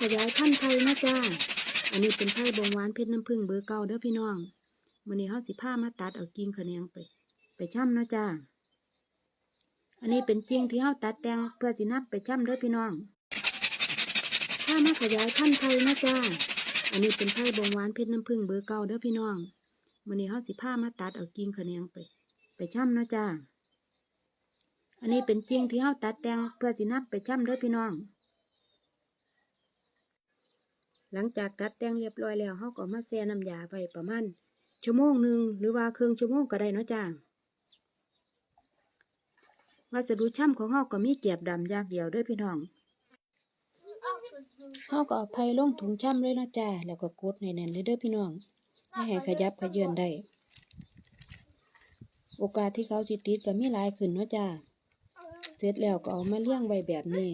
ขยายพันธุ์ไผ่นะจ้า อันนี้เป็นไผ่บงหวานเพชรน้ำผึ้งเบอร์เก่าเด้อพี่น้องมื้อนี้เฮาสิพามาตัดเอากิ่งขะแหนงไป ไปช่ำนะจ้า อันนี้เป็นกิ่งที่เฮาตัดแต่งเพื่อสินับไปช่ำเด้อพี่น้องถ้ามาขยายพันธุ์ไผ่นะจ้า อันนี้เป็นไผ่บงหวานเพชรน้ำผึ้งเบอร์เก่าเด้อพี่น้องมื้อนี้เฮาสิพามาตัดเอากิ่งขะแหนงไป ไปช่ำนะจ้า อันนี้เป็นกิ่งที่เฮาตัดแต่งเพื่อสินับไปช่ำเด้อพี่น้อง หลังจากตัดแต่งเรียบร้อยแล้วเฮาก็เอามาแช่น้ำยาไว้ประมาณชั่วโมงหนึ่งหรือว่าครึ่งชั่วโมงก็ได้เนาะจ้าวัสดุช่ำของเฮาก็มีเกียบดำอย่างเดียวด้วยพี่น้องเฮาก็เอาไผ่ลงถุงช่ำเลยนะจ้าแล้วก็กดในแนั้นเลยเด้อพี่น้องไม่ให้ขยับขยื่นได้ โอกาสที่เขาสิติดก็มีหลายขึ้นเนาะจ้าเสร็จแล้วก็เอามาเลี้ยงไว้แบบนี้